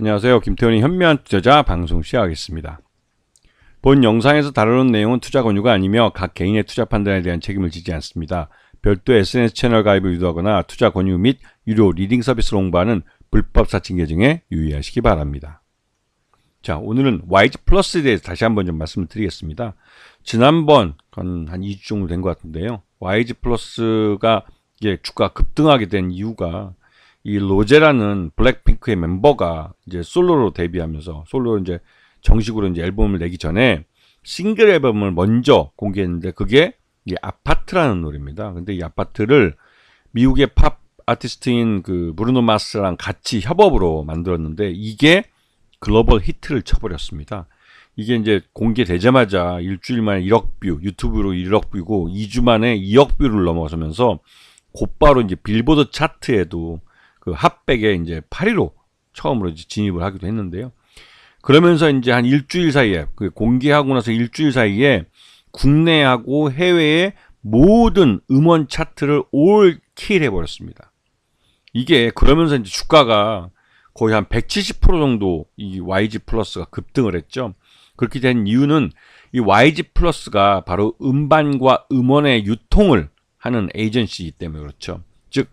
안녕하세요. 김태훈의 현미한 투자자 방송 시작하겠습니다. 본 영상에서 다루는 내용은 투자 권유가 아니며 각 개인의 투자 판단에 대한 책임을 지지 않습니다. 별도 SNS 채널 가입을 유도하거나 투자 권유 및 유료 리딩 서비스를 홍보하는 불법 사칭 계정에 유의하시기 바랍니다. 자, 오늘은 YG 플러스에 대해서 다시 한번 좀 말씀을 드리겠습니다. 지난번 한 2주 정도 된 것 같은데요. YG 플러스가 이게 주가 급등하게 된 이유가 이 로제라는 블랙핑크의 멤버가 이제 솔로로 데뷔하면서 솔로로 이제 정식으로 이제 앨범을 내기 전에 싱글 앨범을 먼저 공개했는데 그게 이 아파트라는 노래입니다. 근데 이 아파트를 미국의 팝 아티스트인 그 브루노 마스랑 같이 협업으로 만들었는데 이게 글로벌 히트를 쳐버렸습니다. 이게 이제 공개되자마자 일주일 만에 1억 뷰, 유튜브로 1억 뷰고 2주 만에 2억 뷰를 넘어서면서 곧바로 이제 빌보드 차트에도 그 핫백에 이제 8위로 처음으로 진입을 하기도 했는데요. 그러면서 이제 한 일주일 사이에 그 공개하고 나서 일주일 사이에 국내하고 해외의 모든 음원 차트를 올 킬 해 버렸습니다. 이게 그러면서 이제 주가가 거의 한 170% 정도 이 YG 플러스가 급등을 했죠. 그렇게 된 이유는 이 YG 플러스가 바로 음반과 음원의 유통을 하는 에이전시이기 때문에 그렇죠. 즉,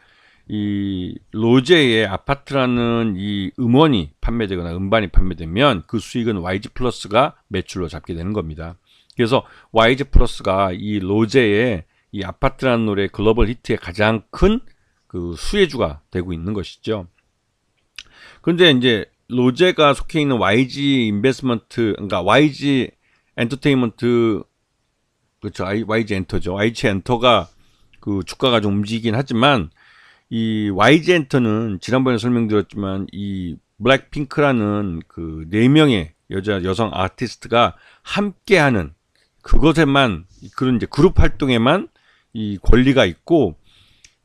이 로제의 아파트라는 이 음원이 판매되거나 음반이 판매되면 그 수익은 YG 플러스가 매출로 잡게 되는 겁니다. 그래서 YG 플러스가 이 로제의 이 아파트라는 노래 글로벌 히트의 가장 큰 그 수혜주가 되고 있는 것이죠. 근데 이제 로제가 속해 있는 YG 인베스먼트, 그러니까 YG 엔터테인먼트, 그렇죠. YG 엔터죠. YG 엔터가 그 주가가 좀 움직이긴 하지만 이 YG 엔터는 지난번에 설명드렸지만 이 블랙핑크라는 그 네 명의 여자 여성 아티스트가 함께하는 그것에만 그런 이제 그룹 활동에만 이 권리가 있고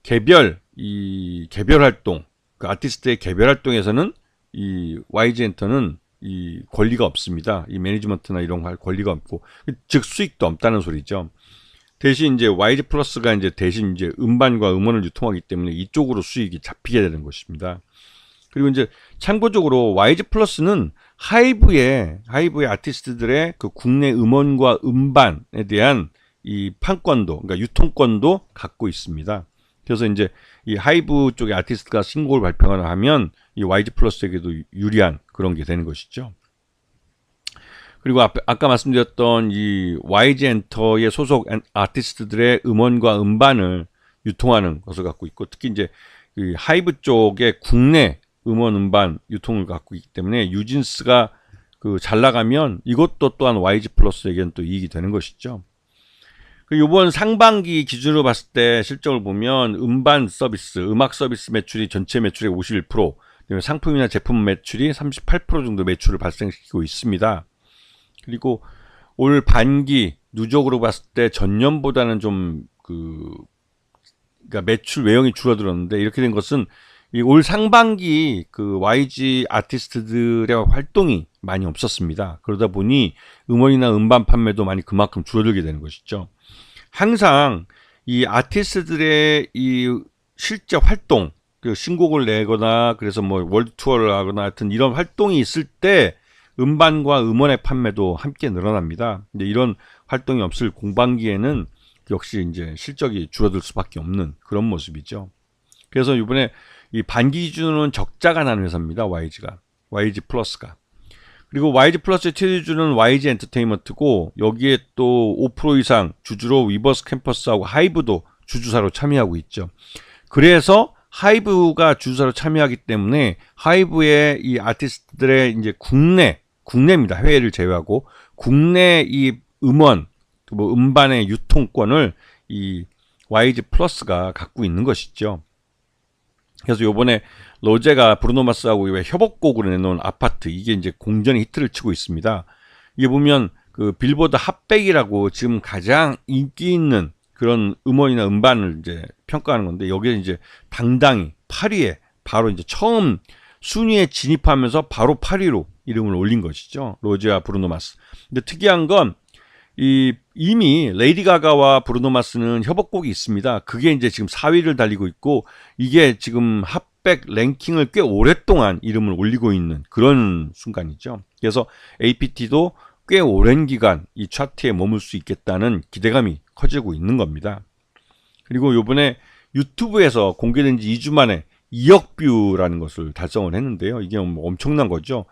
개별 이 개별 활동 그 아티스트의 개별 활동에서는 이 YG 엔터는 이 권리가 없습니다. 이 매니지먼트나 이런 거 할 권리가 없고 즉 수익도 없다는 소리죠. 대신 이제 YG 플러스가 이제 대신 이제 음반과 음원을 유통하기 때문에 이쪽으로 수익이 잡히게 되는 것입니다. 그리고 이제 참고적으로 YG 플러스는 하이브의 하이브의 아티스트들의 그 국내 음원과 음반에 대한 이 판권도 그러니까 유통권도 갖고 있습니다. 그래서 이제 이 하이브 쪽의 아티스트가 신곡을 발표하나 하면 이 YG 플러스에게도 유리한 그런 게 되는 것이죠. 그리고 앞, 아까 말씀드렸던 이 YG 엔터의 소속 아티스트들의 음원과 음반을 유통하는 것을 갖고 있고 특히 이제 이 하이브 쪽의 국내 음원 음반 유통을 갖고 있기 때문에 유진스가 그 잘 나가면 이것도 또한 YG 플러스에게는 또 이익이 되는 것이죠. 그리고 이번 상반기 기준으로 봤을 때 실적을 보면 음반 서비스, 음악 서비스 매출이 전체 매출의 51%, 그다음에 상품이나 제품 매출이 38% 정도 매출을 발생시키고 있습니다. 그리고 올 반기 누적으로 봤을 때 전년보다는 좀그 그러니까 매출 외형이 줄어들었는데 이렇게 된 것은 이올 상반기 그 YG 아티스트들의 활동이 많이 없었습니다. 그러다 보니 음원이나 음반 판매도 많이 그만큼 줄어들게 되는 것이죠. 항상 이 아티스트들의 이 실제 활동, 그 신곡을 내거나 그래서 뭐 월드 투어를 하거나 하여튼 이런 활동이 있을 때 음반과 음원의 판매도 함께 늘어납니다. 근데 이런 활동이 없을 공반기에는 역시 이제 실적이 줄어들 수밖에 없는 그런 모습이죠. 그래서 이번에 이 반기 기준으로는 적자가 난 회사입니다. YG가. YG 플러스가. 그리고 YG 플러스의 최대주는 YG 엔터테인먼트고 여기에 또 5% 이상 주주로 위버스 캠퍼스하고 하이브도 주주사로 참여하고 있죠. 그래서 하이브가 주주사로 참여하기 때문에 하이브의 이 아티스트들의 이제 국내 국내입니다. 해외를 제외하고 국내 이 음원 뭐 음반의 유통권을 이 YG 플러스가 갖고 있는 것이죠. 그래서 요번에 로제가 브루노마스하고 협업곡으로 내놓은 아파트 이게 이제 공전의 히트를 치고 있습니다. 이게 보면 그 빌보드 핫백이라고 지금 가장 인기 있는 그런 음원이나 음반을 이제 평가하는 건데 여기에 이제 당당히 8위에 바로 이제 처음 순위에 진입하면서 바로 8위로 이름을 올린 것이죠. 로제와 브루노 마스. 근데 특이한 건 이 이미 레이디 가가와 브루노 마스는 협업곡이 있습니다. 그게 이제 지금 4위를 달리고 있고 이게 지금 합 핫백 랭킹을 꽤 오랫동안 이름을 올리고 있는 그런 순간이죠. 그래서 APT도 꽤 오랜 기간 이 차트에 머물 수 있겠다는 기대감이 커지고 있는 겁니다. 그리고 요번에 유튜브에서 공개된 지 2주 만에 2억 뷰라는 것을 달성을 했는데요. 이게 뭐 엄청난 거죠.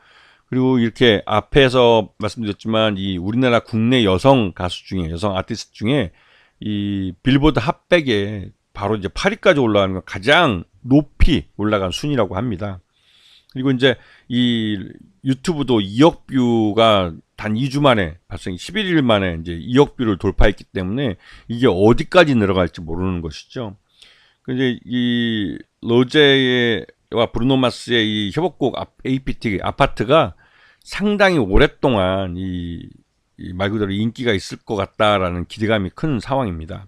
그리고 이렇게 앞에서 말씀드렸지만 이 우리나라 국내 여성 가수 중에 여성 아티스트 중에 이 빌보드 핫백에 바로 이제 8위까지 올라가는 건 가장 높이 올라간 순위라고 합니다. 그리고 이제 이 유튜브도 2억 뷰가 단 2주 만에 발생 11일 만에 이제 2억 뷰를 돌파했기 때문에 이게 어디까지 늘어갈지 모르는 것이죠. 근데 이 로제와 브루노 마스의 이 협업곡 APT 아파트가 상당히 오랫동안 이, 이 말 그대로 인기가 있을 것 같다라는 기대감이 큰 상황입니다.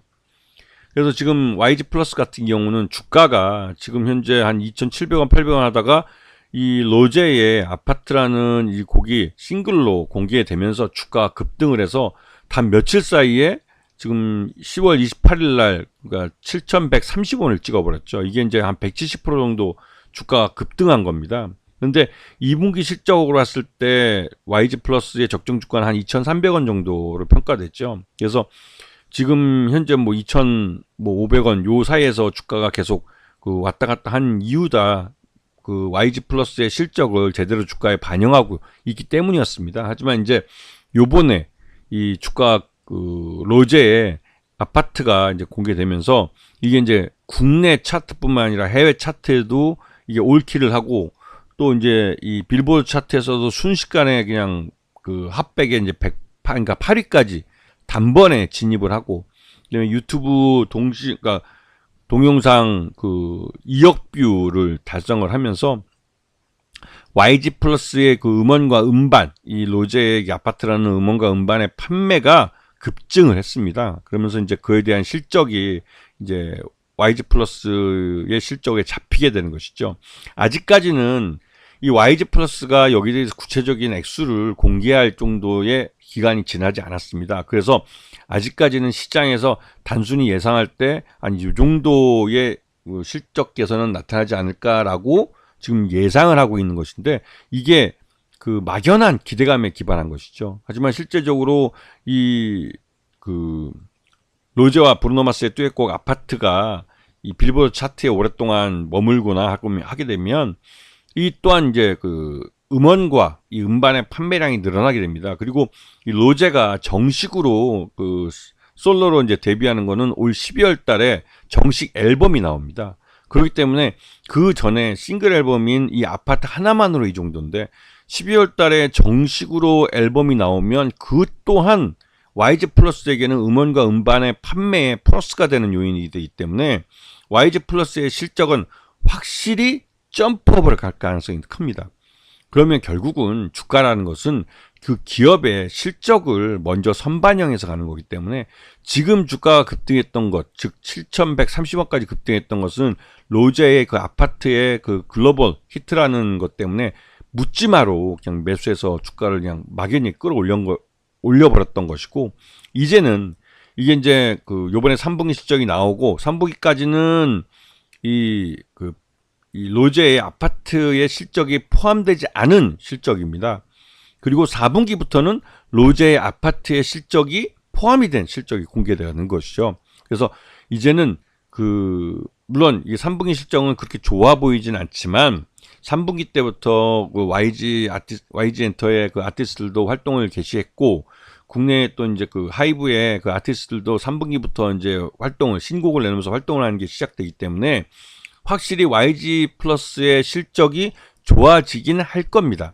그래서 지금 YG 플러스 같은 경우는 주가가 지금 현재 한 2,700원, 800원 하다가 이 로제의 아파트라는 이 곡이 싱글로 공개되면서 주가가 급등을 해서 단 며칠 사이에 지금 10월 28일 날 그러니까 7,130원을 찍어버렸죠. 이게 이제 한 170% 정도 주가가 급등한 겁니다. 근데 2분기 실적으로 봤을 때 YG 플러스의 적정 주가는 한 2,300원 정도로 평가됐죠. 그래서 지금 현재 뭐 2,500원 요 사이에서 주가가 계속 그 왔다 갔다 한 이유다. 그 YG 플러스의 실적을 제대로 주가에 반영하고 있기 때문이었습니다. 하지만 이제 요번에 이 주가 그 로제의 아파트가 이제 공개되면서 이게 이제 국내 차트뿐만 아니라 해외 차트에도 이게 올킬을 하고 또 이제 이 빌보드 차트에서도 순식간에 그냥 그 핫백에 이제 100, 그러니까 8위까지 단번에 진입을 하고 그다음에 유튜브 동시 그러니까 동영상 그 2억 뷰를 달성을 하면서 YG 플러스의 그 음원과 음반, 이 로제의 아파트라는 음원과 음반의 판매가 급증을 했습니다. 그러면서 이제 그에 대한 실적이 이제 YG 플러스의 실적에 잡히게 되는 것이죠. 아직까지는 이 YG 플러스가 여기에 대해서 구체적인 액수를 공개할 정도의 기간이 지나지 않았습니다. 그래서 아직까지는 시장에서 단순히 예상할 때 아니 이 정도의 그 실적 개선은 나타나지 않을까라고 지금 예상을 하고 있는 것인데 이게 그 막연한 기대감에 기반한 것이죠. 하지만 실제적으로 이 그 로제와 브루노마스의 듀엣곡 아파트가 이 빌보드 차트에 오랫동안 머물거나 하게 되면 이 또한 이제 그 음원과 이 음반의 판매량이 늘어나게 됩니다. 그리고 이 로제가 정식으로 그 솔로로 이제 데뷔하는 거는 올 12월 달에 정식 앨범이 나옵니다. 그렇기 때문에 그 전에 싱글 앨범인 이 아파트 하나만으로 이 정도인데 12월 달에 정식으로 앨범이 나오면 그 또한 YG 플러스에게는 음원과 음반의 판매에 플러스가 되는 요인이 되기 때문에 YG 플러스의 실적은 확실히 점프업을 갈 가능성이 큽니다. 그러면 결국은 주가라는 것은 그 기업의 실적을 먼저 선반영해서 가는 거기 때문에 지금 주가가 급등했던 것, 즉 7,130원까지 급등했던 것은 로제의 그 아파트의 그 글로벌 히트라는 것 때문에 묻지마로 그냥 매수해서 주가를 그냥 막연히 끌어올려 거, 올려버렸던 것이고 이제는 이게 이제 그 요번에 3분기 실적이 나오고 3분기까지는 이 그 이 로제의 아파트의 실적이 포함되지 않은 실적입니다. 그리고 4분기부터는 로제의 아파트의 실적이 포함이 된 실적이 공개되는 것이죠. 그래서 이제는 그 물론 이 3분기 실적은 그렇게 좋아 보이진 않지만 3분기 때부터 그 YG 아티 YG 엔터의 그 아티스트들도 활동을 개시했고 국내에 또 이제 그 하이브의 그 아티스트들도 3분기부터 이제 활동을 신곡을 내면서 활동을 하는 게 시작되기 때문에 확실히 YG 플러스의 실적이 좋아지긴 할 겁니다.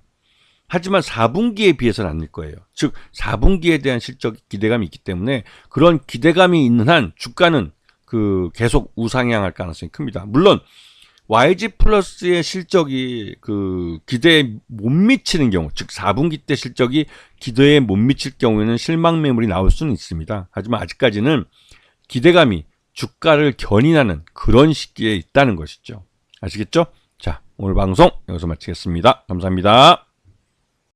하지만 4분기에 비해서는 아닐 거예요. 즉 4분기에 대한 실적 기대감이 있기 때문에 그런 기대감이 있는 한 주가는 그 계속 우상향할 가능성이 큽니다. 물론 YG 플러스의 실적이 그 기대에 못 미치는 경우, 즉 4분기 때 실적이 기대에 못 미칠 경우에는 실망 매물이 나올 수는 있습니다. 하지만 아직까지는 기대감이 주가를 견인하는 그런 시기에 있다는 것이죠. 아시겠죠? 자, 오늘 방송 여기서 마치겠습니다. 감사합니다.